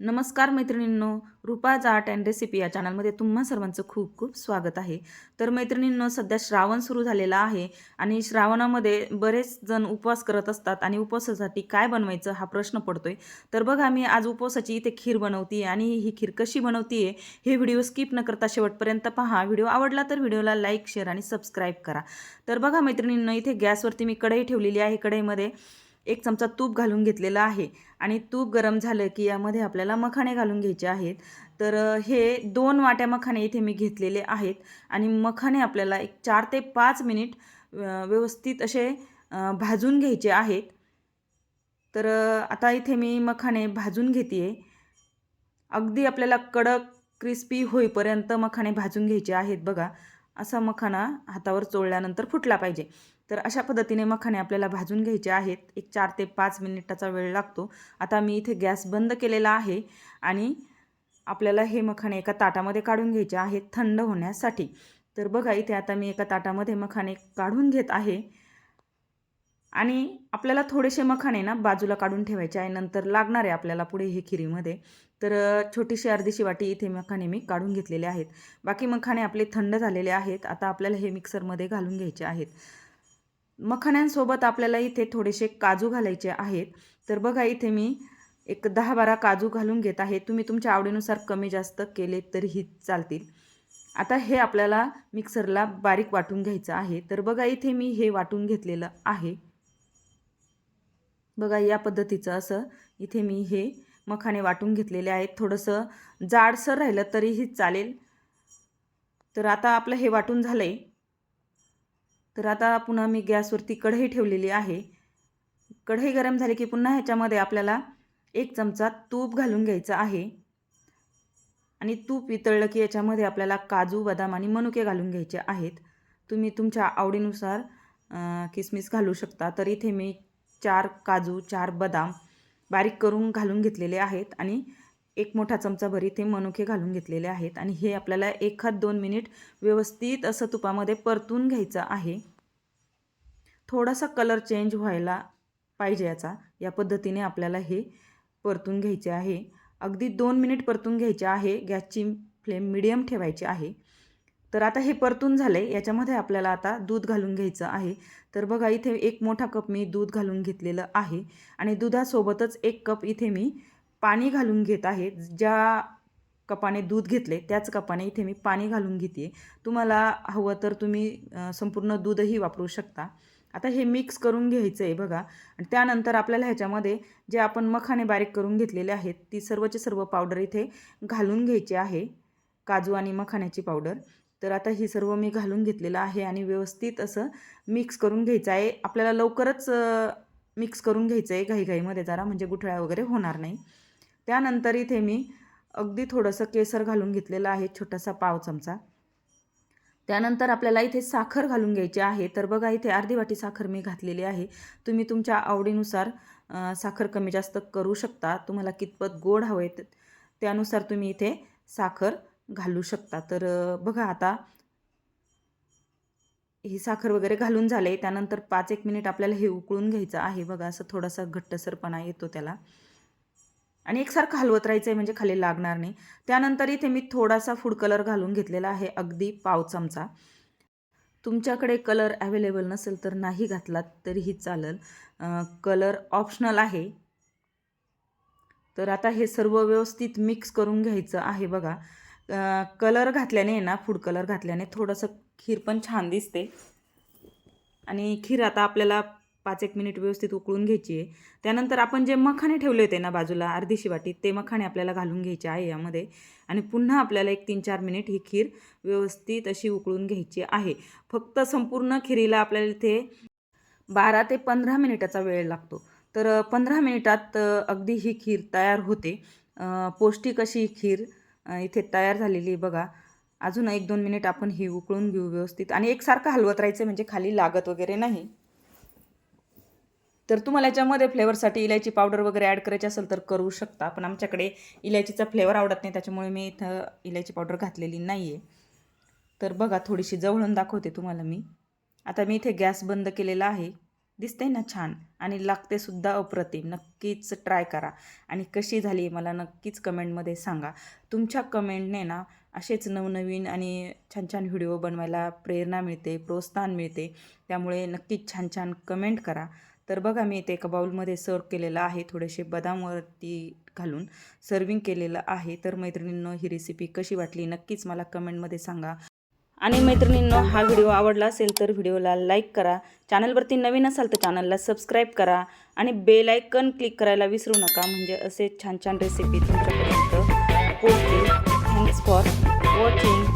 नमस्कार मैत्रिणींनो Rupa art and recipe या चॅनलमध्ये तुम्हा सर्वांचं खूप खूप स्वागत आहे. तर मैत्रिणींनो सध्या श्रावण सुरू झालेला आहे आणि श्रावणामध्ये बरेच जण उपवास करत असतात आणि उपवासासाठी काय बनवायचं हा प्रश्न पडतोय. तर बघा मी आज उपवासाची इथे खीर बनवते आणि ही खीर कशी बनवते हे व्हिडिओ स्किप न करता शेवटपर्यंत पहा. व्हिडिओ आवडला तर व्हिडिओला लाईक शेअर आणि सबस्क्राईब करा. तर बघा मैत्रिणींनो इथे गॅसवरती मी कढई ठेवलेली आहे कढईमध्ये. एक चमचा तूप घालून घेतलेला आहे. आणि तूप गरम झालं की यामध्ये आपल्याला मखाणे घालून घ्यायचे आहेत. तर हे दोन वाट्या मखाणे इथे मी घेतलेले आहेत. आणि मखाणे आपल्याला एक चार ते पाच मिनिट व्यवस्थित असे भाजून घ्यायचे आहेत. तर आता इथे मी मखाणे भाजून घेते अगदी आपल्याला कडक क्रिस्पी होईपर्यंत मखाणे भाजून घ्यायचे आहेत बघा. असा मखाना हातावर चोळल्यानंतर फुटला पाहिजे. तर अशा पद्धतीने मखाने आपल्याला भाजून घ्यायचे आहेत. एक चार ते पाच मिनिटाचा वेळ लागतो. आता मी इथे गॅस बंद केलेला आहे आणि आपल्याला हे मखाने एका ताटामध्ये काढून घ्यायचे आहेत थंड होण्यासाठी. तर बघा इथे आता मी एका ताटामध्ये मखाने काढून घेत आहे. आणि आपल्याला थोडेसे मखाणे ना बाजूला काढून ठेवायचे आहे. नंतर लागणार आहे आपल्याला पुढे हे खिरीमध्ये. तर छोटीशी अर्धीशी वाटी इथे मखाणे मी काढून घेतलेले आहेत. बाकी मखाणे आपले थंड झालेले आहेत. आता आपल्याला हे मिक्सरमध्ये घालून घ्यायचे आहेत. मखाण्यांसोबत आपल्याला इथे थोडेसे काजू घालायचे आहेत. तर बघा इथे मी एक दहा बारा काजू घालून घेत आहे. तुम्ही तुमच्या आवडीनुसार कमी जास्त केले तरीही चालतील. आता हे आपल्याला मिक्सरला बारीक वाटून घ्यायचं आहे. तर बघा इथे मी हे वाटून घेतलेलं आहे. बघा या पद्धतीचं असं इथे मी हे मखाने वाटून घेतलेले आहेत. थोडंसं जाडसर राहिलं तरीही चालेल. तर आता आपलं हे वाटून झालं आहे तर आता पुन्हा मी गॅसवरती कढई ठेवलेली आहे. कढई गरम झाली की पुन्हा ह्याच्यामध्ये आपल्याला एक चमचा तूप घालून घ्यायचं आहे. आणि तूप वितळलं की याच्यामध्ये आपल्याला काजू बदाम आणि मनुके घालून घ्यायचे आहेत. तुम्ही तुमच्या आवडीनुसार किसमिस घालू शकता. तर इथे मी चार काजू चार बदाम बारीक करून घालून घेतलेले आहेत आणि एक मोठा चमचाभर इथे मनुके घालून घेतलेले आहेत आणि हे आपल्याला एखाद दोन मिनिट व्यवस्थित असं तुपामध्ये परतून घ्यायचं आहे. थोडासा कलर चेंज व्हायला पाहिजे याचा. या पद्धतीने आपल्याला हे परतून घ्यायचे आहे. अगदी दोन मिनिट परतून घ्यायचे आहे. गॅसची फ्लेम मिडियम ठेवायची आहे. तर आता हे परतून झालं आहे याच्यामध्ये आपल्याला आता दूध घालून घ्यायचं आहे. तर बघा इथे एक मोठा कप मी दूध घालून घेतलेलं आहे. आणि दुधासोबतच एक कप इथे मी पाणी घालून घेत आहे. ज्या कपाने दूध घेतले त्याच कपाने इथे मी पाणी घालून घेते तुम्हाला हवं तर तुम्ही संपूर्ण दूधही वापरू शकता. आता हे मिक्स करून घ्यायचं आहे बघा. आणि त्यानंतर आपल्याला ह्याच्यामध्ये जे आपण मखाने बारीक करून घेतलेले आहेत ती सर्वचे सर्व पावडर इथे घालून घ्यायची आहे. काजू आणि मखाण्याची पावडर तर आता हे सर्व मी घालून घेतलेलं आहे आणि व्यवस्थित असं मिक्स करून घ्यायचं आहे. आपल्याला लवकरच मिक्स करून घ्यायचं आहे घाईघाईमध्ये जरा म्हणजे गुठळ्या वगैरे होणार नाही. त्यानंतर इथे मी अगदी थोडंसं केसर घालून घेतलेलं आहे छोटासा पाव चमचा. त्यानंतर आपल्याला इथे साखर घालून घ्यायची आहे. तर बघा इथे अर्धी वाटी साखर मी घातलेली आहे. तुम्ही तुमच्या आवडीनुसार साखर कमी जास्त करू शकता. तुम्हाला कितपत गोड हवं त्यानुसार तुम्ही इथे साखर घालू शकता. तर बघा आता ही साखर वगैरे घालून झाले त्यानंतर पाच एक मिनिट आपल्याला हे उकळून घ्यायचं आहे. बघा असं थोडासा घट्टसरपणा येतो त्याला. आणि एकसारखं हलवत राहायचं आहे म्हणजे खाली लागणार नाही. त्यानंतर इथे मी थोडासा फूड कलर घालून घेतलेला आहे अगदी पाव चमचा. तुमच्याकडे कलर अवेलेबल नसेल तर नाही घातलात तरीही चालेल. कलर ऑप्शनल आहे. तर आता हे सर्व व्यवस्थित मिक्स करून घ्यायचं आहे बघा. कलर घातल्याने ना फूड कलर घातल्याने थोडंसं खीर पण छान दिसते. आणि खीर आता आपल्याला पाच एक मिनिट व्यवस्थित उकळून घ्यायची आहे. त्यानंतर आपण जे मखाणे ठेवले होते ना बाजूला अर्धीशी वाटी ते मखाणे आपल्याला घालून घ्यायचे आहे यामध्ये. आणि पुन्हा आपल्याला एक तीन चार मिनिट ही खीर व्यवस्थित अशी उकळून घ्यायची आहे. फक्त संपूर्ण खिरीला आपल्याला इथे बारा ते पंधरा मिनिटाचा वेळ लागतो. तर पंधरा मिनिटात अगदी ही खीर तयार होते. पौष्टिक अशी ही खीर इथे तयार झालेली आहे बघा. अजून एक दोन मिनिट आपण ही उकळून घेऊ व्यवस्थित. आणि एकसारखं हलवत राहायचं म्हणजे खाली लागत वगैरे नाही. तर तुम्हाला याच्यामध्ये फ्लेवरसाठी इलायची पावडर वगैरे ॲड करायची असेल तर करू शकता. पण आमच्याकडे इलायचीचा फ्लेवर आवडत नाही त्याच्यामुळे मी इथं इलायची पावडर घातलेली नाही आहे तर बघा थोडीशी जवळून दाखवते तुम्हाला मी. आता मी इथे गॅस बंद केलेला आहे. दिसतंय ना छान? आणि लागतेसुद्धा अप्रतिम. नक्कीच ट्राय करा. आणि कशी झाली मला नक्कीच कमेंटमध्ये सांगा. तुमच्या कमेंटने ना असेच नवनवीन आणि छान छान व्हिडिओ बनवायला प्रेरणा मिळते प्रोत्साहन मिळते. त्यामुळे नक्कीच छान छान कमेंट करा. तर बघा मी ते एका बाउलमध्ये सर्व केलेलं आहे थोडेसे बदामवरती घालून सर्विंग केलेलं आहे. तर मैत्रिणींनो ही रेसिपी कशी वाटली नक्कीच मला कमेंटमध्ये सांगा. आणि मैत्रिणींनो हा व्हिडिओ आवडला असेल तर व्हिडिओला लाईक करा. चॅनलवरती नवीन असाल तर चॅनलला सबस्क्राईब करा आणि बेल आयकन क्लिक करायला विसरू नका. म्हणजे असे छान छान रेसिपी तुमच्यापर्यंत पोहोचतील. Thanks for watching